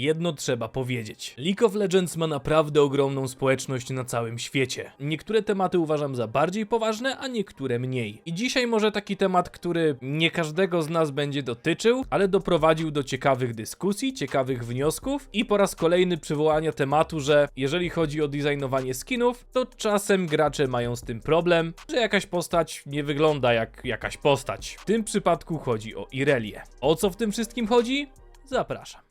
Jedno trzeba powiedzieć. League of Legends ma naprawdę ogromną społeczność na całym świecie. Niektóre tematy uważam za bardziej poważne, a niektóre mniej. I dzisiaj może taki temat, który nie każdego z nas będzie dotyczył, ale doprowadził do ciekawych dyskusji, ciekawych wniosków i po raz kolejny przywołania tematu, że jeżeli chodzi o designowanie skinów, to czasem gracze mają z tym problem, że jakaś postać nie wygląda jak jakaś postać. W tym przypadku chodzi o Irelię. O co w tym wszystkim chodzi? Zapraszam.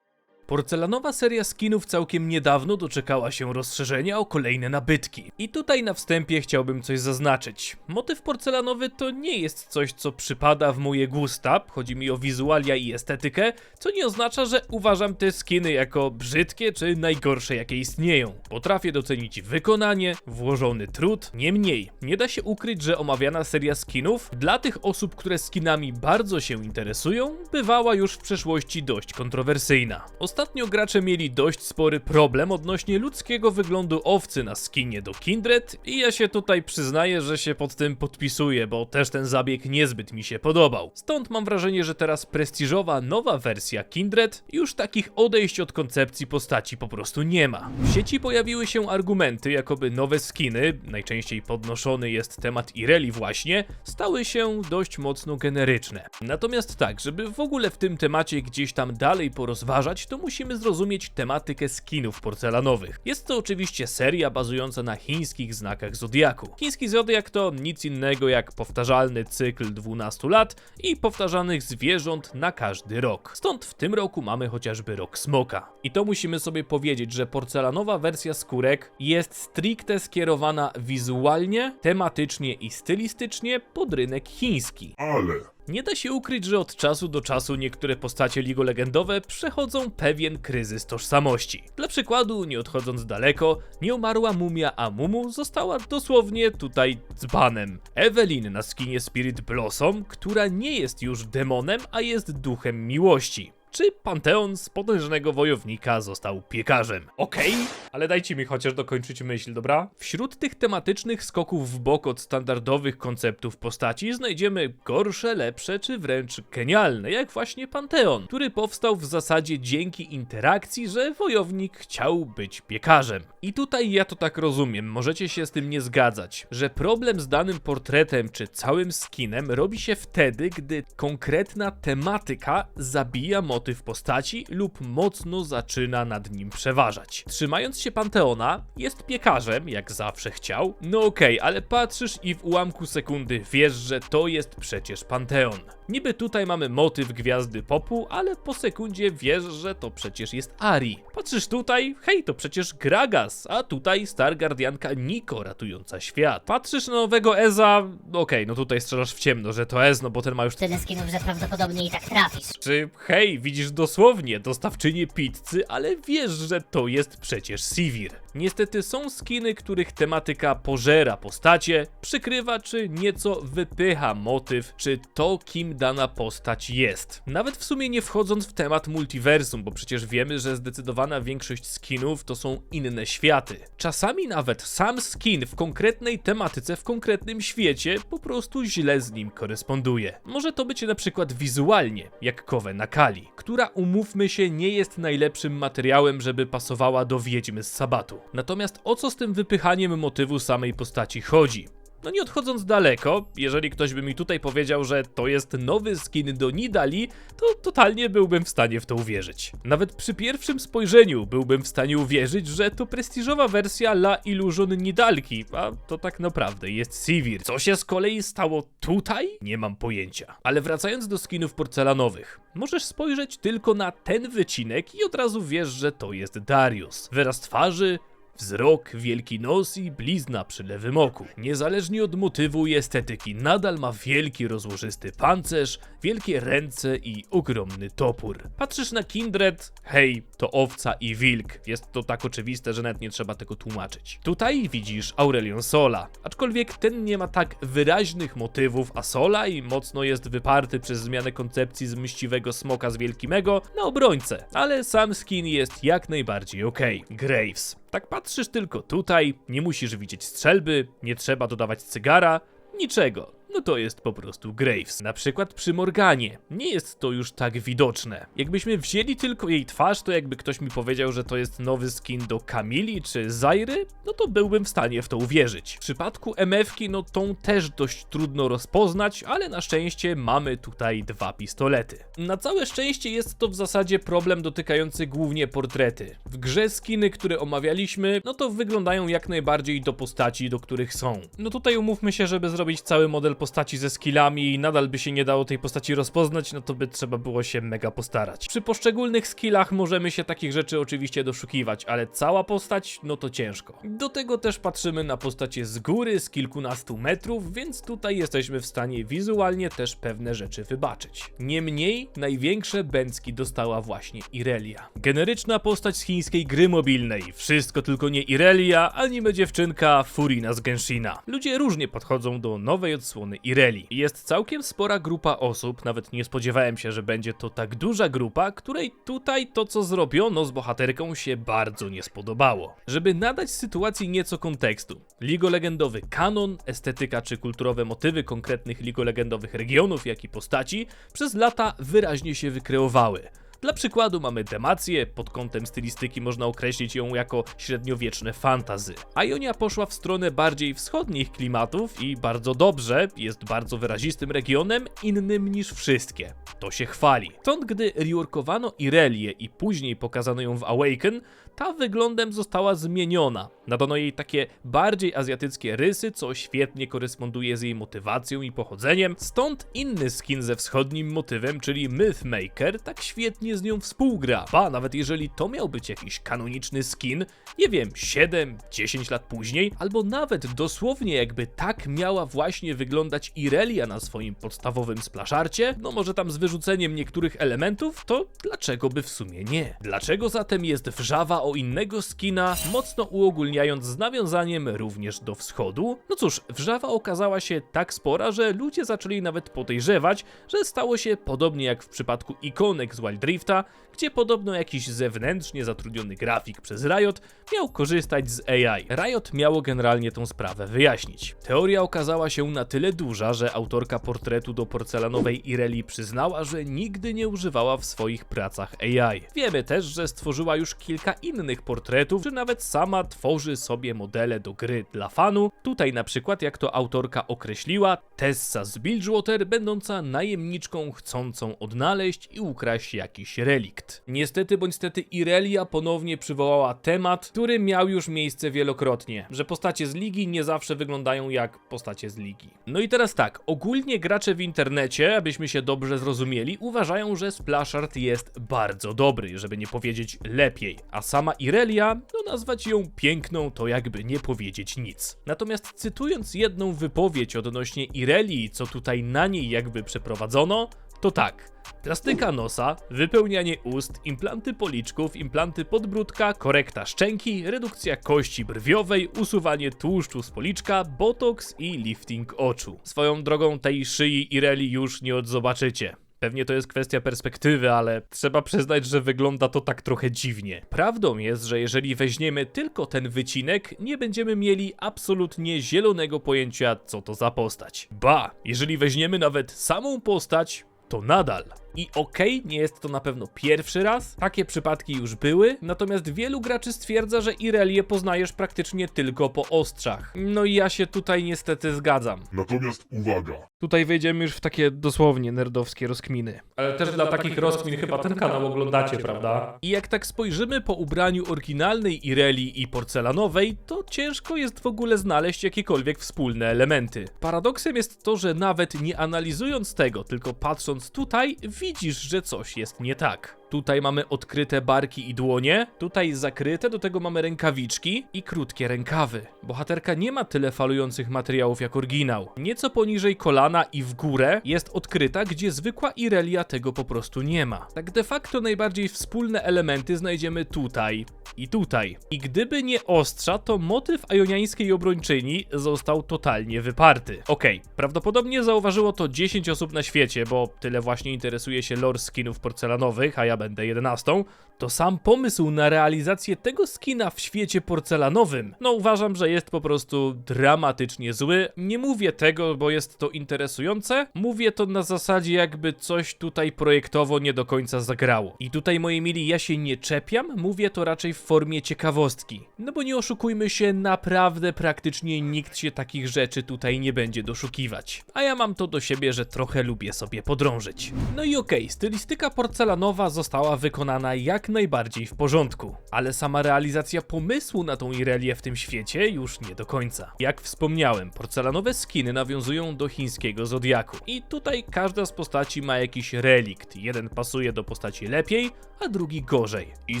Porcelanowa seria skinów całkiem niedawno doczekała się rozszerzenia o kolejne nabytki. I tutaj na wstępie chciałbym coś zaznaczyć. Motyw porcelanowy to nie jest coś, co przypada w moje gusta, chodzi mi o wizualia i estetykę, co nie oznacza, że uważam te skiny jako brzydkie czy najgorsze jakie istnieją. Potrafię docenić wykonanie, włożony trud, niemniej nie da się ukryć, że omawiana seria skinów dla tych osób, które skinami bardzo się interesują, bywała już w przeszłości dość kontrowersyjna. Ostatnio gracze mieli dość spory problem odnośnie ludzkiego wyglądu owcy na skinie do Kindred i ja się tutaj przyznaję, że się pod tym podpisuję, bo też ten zabieg niezbyt mi się podobał. Stąd mam wrażenie, że teraz prestiżowa nowa wersja Kindred już takich odejść od koncepcji postaci po prostu nie ma. W sieci pojawiły się argumenty, jakoby nowe skiny, najczęściej podnoszony jest temat Ireli właśnie, stały się dość mocno generyczne. Natomiast tak, żeby w ogóle w tym temacie gdzieś tam dalej porozważać, to musimy zrozumieć tematykę skinów porcelanowych. Jest to oczywiście seria bazująca na chińskich znakach zodiaku. Chiński zodiak to nic innego jak powtarzalny cykl 12 lat i powtarzanych zwierząt na każdy rok. Stąd w tym roku mamy chociażby rok smoka. I to musimy sobie powiedzieć, że porcelanowa wersja skórek jest stricte skierowana wizualnie, tematycznie i stylistycznie pod rynek chiński. Ale Nie da się ukryć, że od czasu do czasu niektóre postacie Ligo Legendowe przechodzą pewien kryzys tożsamości. Dla przykładu, nie odchodząc daleko, nieumarła mumia Amumu została dosłownie tutaj dzbanem. Evelyn na skinie Spirit Blossom, która nie jest już demonem, a jest duchem miłości. Czy Panteon z potężnego wojownika został piekarzem? Okej, ale dajcie mi chociaż dokończyć myśl, dobra? Wśród tych tematycznych skoków w bok od standardowych konceptów postaci znajdziemy gorsze, lepsze czy wręcz genialne, jak właśnie Panteon, który powstał w zasadzie dzięki interakcji, że wojownik chciał być piekarzem. I tutaj ja to tak rozumiem, możecie się z tym nie zgadzać, że problem z danym portretem czy całym skinem robi się wtedy, gdy konkretna tematyka zabija motyw postaci lub mocno zaczyna nad nim przeważać. Trzymając się Panteona, jest piekarzem, jak zawsze chciał. No okej, ale patrzysz i w ułamku sekundy wiesz, że to jest przecież Panteon. Niby tutaj mamy motyw gwiazdy popu, ale po sekundzie wiesz, że to przecież jest Ari. Patrzysz tutaj, hej, to przecież Gragas, a tutaj Star Guardianka Niko ratująca świat. Patrzysz na nowego Eza, okej, no tutaj strzelasz w ciemno, że to Ez, no bo ten ma już tyle skinów, że prawdopodobnie i tak trafisz. czy hej, widzisz dosłownie dostawczynię pizzy, ale wiesz, że to jest przecież Sivir. Niestety są skiny, których tematyka pożera postacie, przykrywa czy nieco wypycha motyw, czy to kim dana postać jest. Nawet w sumie nie wchodząc w temat multiversum, bo przecież wiemy, że zdecydowana większość skinów to są inne światy. Czasami nawet sam skin w konkretnej tematyce, w konkretnym świecie po prostu źle z nim koresponduje. Może to być na przykład wizualnie, jak Kowe na Kali, która umówmy się nie jest najlepszym materiałem, żeby pasowała do Wiedźmy z Sabatu. Natomiast o co z tym wypychaniem motywu samej postaci chodzi? No nie odchodząc daleko, jeżeli ktoś by mi tutaj powiedział, że to jest nowy skin do Nidali, to totalnie byłbym w stanie w to uwierzyć. Nawet przy pierwszym spojrzeniu byłbym w stanie uwierzyć, że to prestiżowa wersja La Illusion Nidalki, a to tak naprawdę jest Sivir. Co się z kolei stało tutaj? Nie mam pojęcia. Ale wracając do skinów porcelanowych. Możesz spojrzeć tylko na ten wycinek i od razu wiesz, że to jest Darius. Wyraz twarzy, Wzrok, wielki nos i blizna przy lewym oku. Niezależnie od motywu i estetyki, nadal ma wielki rozłożysty pancerz, wielkie ręce i ogromny topór. Patrzysz na Kindred, hej, to owca i wilk. Jest to tak oczywiste, że nawet nie trzeba tego tłumaczyć. Tutaj widzisz Aurelion Sola, aczkolwiek ten nie ma tak wyraźnych motywów, a Sola i mocno jest wyparty przez zmianę koncepcji z mściwego smoka z wielkimego na obrońcę, ale sam skin jest jak najbardziej okej. Graves. Tak patrzysz tylko tutaj, nie musisz widzieć strzelby, nie trzeba dodawać cygara, niczego. No to jest po prostu Graves. Na przykład przy Morganie. Nie jest to już tak widoczne. Jakbyśmy wzięli tylko jej twarz, to jakby ktoś mi powiedział, że to jest nowy skin do Kamili czy Zairy, no to byłbym w stanie w to uwierzyć. W przypadku MF-ki, no tą też dość trudno rozpoznać, ale na szczęście mamy tutaj dwa pistolety. Na całe szczęście jest to w zasadzie problem dotykający głównie portrety. W grze skiny, które omawialiśmy, no to wyglądają jak najbardziej do postaci, do których są. No tutaj umówmy się, żeby zrobić cały model postaci ze skillami i nadal by się nie dało tej postaci rozpoznać, no to by trzeba było się mega postarać. Przy poszczególnych skillach możemy się takich rzeczy oczywiście doszukiwać, ale cała postać, no to ciężko. Do tego też patrzymy na postacie z góry, z kilkunastu metrów, więc tutaj jesteśmy w stanie wizualnie też pewne rzeczy wybaczyć. Niemniej, największe bęcki dostała właśnie Irelia. Generyczna postać z chińskiej gry mobilnej. Wszystko tylko nie Irelia, anime dziewczynka Furina z Genshina. Ludzie różnie podchodzą do nowej odsłony Ireli. Jest całkiem spora grupa osób, nawet nie spodziewałem się, że będzie to tak duża grupa, której tutaj to co zrobiono z bohaterką się bardzo nie spodobało. Żeby nadać sytuacji nieco kontekstu. Ligo Legendowy kanon, estetyka czy kulturowe motywy konkretnych Ligo Legendowych regionów, jak i postaci przez lata wyraźnie się wykreowały. Dla przykładu mamy Demację, pod kątem stylistyki można określić ją jako średniowieczne fantazy. Ionia poszła w stronę bardziej wschodnich klimatów i bardzo dobrze, jest bardzo wyrazistym regionem, innym niż wszystkie. To się chwali. Stąd gdy reworkowano Irelię i później pokazano ją w Awaken, ta wyglądem została zmieniona. Nadano jej takie bardziej azjatyckie rysy, co świetnie koresponduje z jej motywacją i pochodzeniem. Stąd inny skin ze wschodnim motywem, czyli Mythmaker, tak świetnie z nią współgra. Ba, nawet jeżeli to miał być jakiś kanoniczny skin, nie wiem, 7-10 lat później, albo nawet dosłownie jakby tak miała właśnie wyglądać Irelia na swoim podstawowym splaszarcie, no może tam z wyrzuceniem niektórych elementów, to dlaczego by w sumie nie? Dlaczego zatem jest wrzawa o innego skina, mocno uogólniając z nawiązaniem również do wschodu? No cóż, wrzawa okazała się tak spora, że ludzie zaczęli nawet podejrzewać, że stało się podobnie jak w przypadku ikonek z Wild Rifta, gdzie podobno jakiś zewnętrznie zatrudniony grafik przez Riot miał korzystać z AI. Riot miało generalnie tą sprawę wyjaśnić. Teoria okazała się na tyle duża, że autorka portretu do porcelanowej Ireli przyznała, że nigdy nie używała w swoich pracach AI. Wiemy też, że stworzyła już kilka innych portretów, czy nawet sama tworzy sobie modele do gry dla fanu. Tutaj na przykład, jak to autorka określiła, Tessa z Bilgewater, będąca najemniczką chcącą odnaleźć i ukraść jakiś relikt. Niestety bądź stety Irelia ponownie przywołała temat, który miał już miejsce wielokrotnie, że postacie z ligi nie zawsze wyglądają jak postacie z ligi. No i teraz tak, ogólnie gracze w internecie, abyśmy się dobrze zrozumieli, uważają, że Splashart jest bardzo dobry, żeby nie powiedzieć lepiej, a sama Irelia, no nazwać ją piękną to jakby nie powiedzieć nic. Natomiast cytując jedną wypowiedź odnośnie Irelii, co tutaj na niej jakby przeprowadzono, to tak. Plastyka nosa, wypełnianie ust, implanty policzków, implanty podbródka, korekta szczęki, redukcja kości brwiowej, usuwanie tłuszczu z policzka, botoks i lifting oczu. Swoją drogą tej szyi Ireli już nie odzobaczycie. Pewnie to jest kwestia perspektywy, ale trzeba przyznać, że wygląda to tak trochę dziwnie. Prawdą jest, że jeżeli weźmiemy tylko ten wycinek, nie będziemy mieli absolutnie zielonego pojęcia, co to za postać. Ba, jeżeli weźmiemy nawet samą postać, to nadal. I okej, nie jest to na pewno pierwszy raz, takie przypadki już były, natomiast wielu graczy stwierdza, że Irelię poznajesz praktycznie tylko po ostrzach. No i ja się tutaj niestety zgadzam. Natomiast uwaga, Tutaj wejdziemy już w takie dosłownie nerdowskie rozkminy. Ale też dla takich rozkmin chyba ten kanał oglądacie, prawda? I jak tak spojrzymy po ubraniu oryginalnej Ireli i porcelanowej, to ciężko jest w ogóle znaleźć jakiekolwiek wspólne elementy. Paradoksem jest to, że nawet nie analizując tego, tylko patrząc tutaj, widzisz, że coś jest nie tak. Tutaj mamy odkryte barki i dłonie, tutaj zakryte, do tego mamy rękawiczki i krótkie rękawy. Bohaterka nie ma tyle falujących materiałów jak oryginał. Nieco poniżej kolana i w górę jest odkryta, gdzie zwykła Irelia tego po prostu nie ma. Tak de facto najbardziej wspólne elementy znajdziemy tutaj i tutaj. I gdyby nie ostrza, to motyw ajoniańskiej obrończyni został totalnie wyparty. Okej, prawdopodobnie zauważyło to 10 osób na świecie, bo tyle właśnie interesuje się lore skinów porcelanowych, a ja będę 11. To sam pomysł na realizację tego skina w świecie porcelanowym, no uważam, że jest po prostu dramatycznie zły. Nie mówię tego, bo jest to interesujące, mówię to na zasadzie jakby coś tutaj projektowo nie do końca zagrało. I tutaj moi mili, ja się nie czepiam, mówię to raczej w formie ciekawostki. No bo nie oszukujmy się, naprawdę praktycznie nikt się takich rzeczy tutaj nie będzie doszukiwać. A ja mam to do siebie, że trochę lubię sobie podrążyć. No i okej, stylistyka porcelanowa została wykonana jak najbardziej w porządku, ale sama realizacja pomysłu na tą Irelię w tym świecie już nie do końca. Jak wspomniałem, porcelanowe skiny nawiązują do chińskiego zodiaku i tutaj każda z postaci ma jakiś relikt. Jeden pasuje do postaci lepiej, a drugi gorzej. I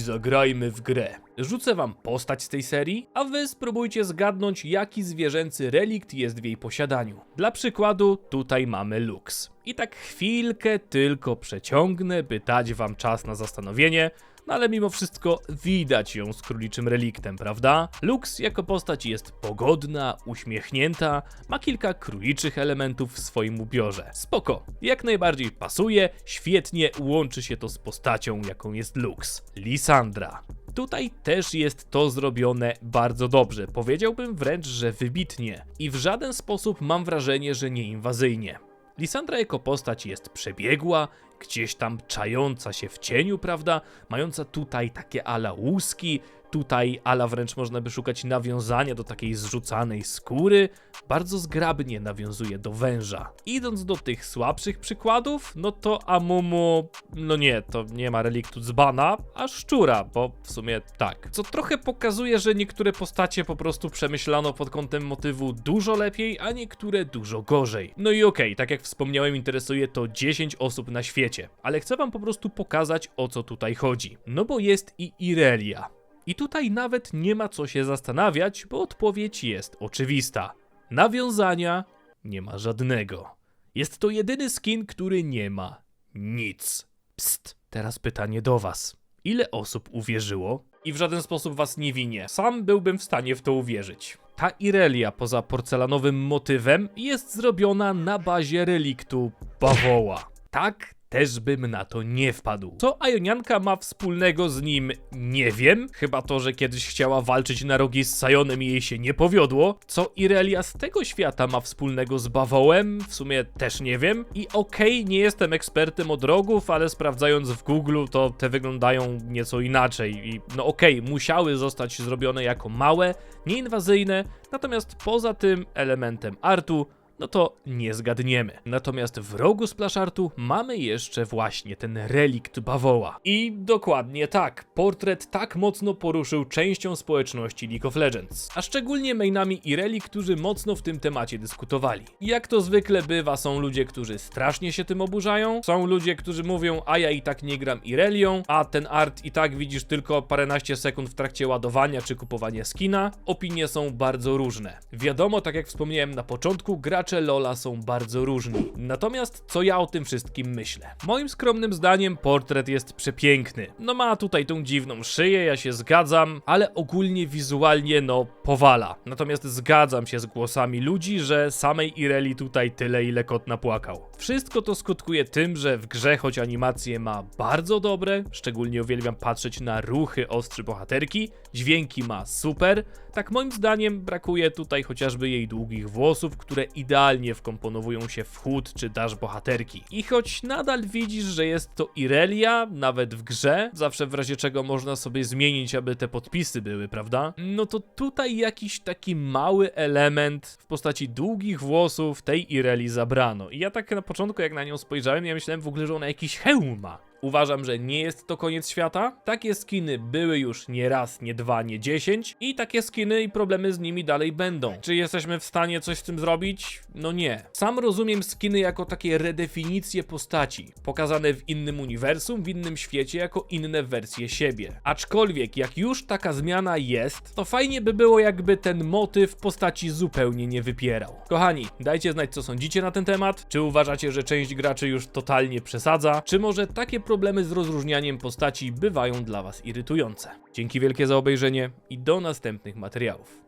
zagrajmy w grę. Rzucę wam postać z tej serii, a wy spróbujcie zgadnąć, jaki zwierzęcy relikt jest w jej posiadaniu. Dla przykładu, tutaj mamy Lux. I tak chwilkę tylko przeciągnę, by dać wam czas na zastanowienie, no ale mimo wszystko widać ją z króliczym reliktem, prawda? Lux jako postać jest pogodna, uśmiechnięta, ma kilka króliczych elementów w swoim ubiorze. Spoko, jak najbardziej pasuje, świetnie łączy się to z postacią, jaką jest Lux. Lisandra. Tutaj też jest to zrobione bardzo dobrze, powiedziałbym wręcz, że wybitnie. I w żaden sposób mam wrażenie, że nieinwazyjnie. Lisandra jako postać jest przebiegła, gdzieś tam czająca się w cieniu, prawda? Mająca tutaj takie ala łuski, tutaj ala wręcz można by szukać nawiązania do takiej zrzucanej skóry. Bardzo zgrabnie nawiązuje do węża. Idąc do tych słabszych przykładów, no to Amumu, no nie, to nie ma reliktu dzbana, a szczura, bo w sumie tak. Co trochę pokazuje, że niektóre postacie po prostu przemyślano pod kątem motywu dużo lepiej, a niektóre dużo gorzej. No i okej, tak jak wspomniałem, interesuje to 10 osób na świecie, ale chcę wam po prostu pokazać o co tutaj chodzi. No bo jest i Irelia. I tutaj nawet nie ma co się zastanawiać, bo odpowiedź jest oczywista. Nawiązania nie ma żadnego. Jest to jedyny skin, który nie ma nic. Psst, teraz pytanie do was. Ile osób uwierzyło? I w żaden sposób was nie winię. Sam byłbym w stanie w to uwierzyć. Ta Irelia poza porcelanowym motywem jest zrobiona na bazie reliktu bawoła. Tak, też bym na to nie wpadł. Co Ionianka ma wspólnego z nim, nie wiem. Chyba to, że kiedyś chciała walczyć na rogi z Sajonem i jej się nie powiodło. Co Irelia z tego świata ma wspólnego z bawołem, w sumie też nie wiem. I okej, nie jestem ekspertem od rogów, ale sprawdzając w Google, to te wyglądają nieco inaczej. I no okej, musiały zostać zrobione jako małe, nieinwazyjne, natomiast poza tym elementem artu no to nie zgadniemy. Natomiast w rogu splaszartu mamy jeszcze właśnie ten relikt bawoła. I dokładnie tak, portret tak mocno poruszył częścią społeczności League of Legends, a szczególnie mainami Ireli, którzy mocno w tym temacie dyskutowali. Jak to zwykle bywa, są ludzie, którzy strasznie się tym oburzają, są ludzie, którzy mówią, a ja i tak nie gram Irelią, a ten art i tak widzisz tylko paręnaście sekund w trakcie ładowania czy kupowania skina. Opinie są bardzo różne. Wiadomo, tak jak wspomniałem na początku, gracze LoLa są bardzo różni. Natomiast co ja o tym wszystkim myślę? Moim skromnym zdaniem portret jest przepiękny. No ma tutaj tą dziwną szyję, ja się zgadzam, ale ogólnie wizualnie no powala. Natomiast zgadzam się z głosami ludzi, że samej Ireli tutaj tyle ile kot napłakał. Wszystko to skutkuje tym, że w grze choć animacje ma bardzo dobre, szczególnie uwielbiam patrzeć na ruchy ostrzy bohaterki, dźwięki ma super, tak moim zdaniem brakuje tutaj chociażby jej długich włosów, które idealnie wkomponowują się w chód czy dasz bohaterki. I choć nadal widzisz, że jest to Irelia, nawet w grze, zawsze w razie czego można sobie zmienić, aby te podpisy były, prawda? No to tutaj jakiś taki mały element w postaci długich włosów tej Ireli zabrano. I ja tak na początku jak na nią spojrzałem, ja myślałem w ogóle, że ona jakiś hełm ma. Uważam, że nie jest to koniec świata. Takie skiny były już nie raz, nie dwa, nie dziesięć i takie skiny i problemy z nimi dalej będą. Czy jesteśmy w stanie coś z tym zrobić? No nie. Sam rozumiem skiny jako takie redefinicje postaci, pokazane w innym uniwersum, w innym świecie jako inne wersje siebie. Aczkolwiek jak już taka zmiana jest, to fajnie by było jakby ten motyw postaci zupełnie nie wypierał. Kochani, dajcie znać co sądzicie na ten temat. Czy uważacie, że część graczy już totalnie przesadza? Czy może takie problemy z rozróżnianiem postaci bywają dla was irytujące? Dzięki wielkie za obejrzenie i do następnych materiałów.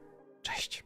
Cześć!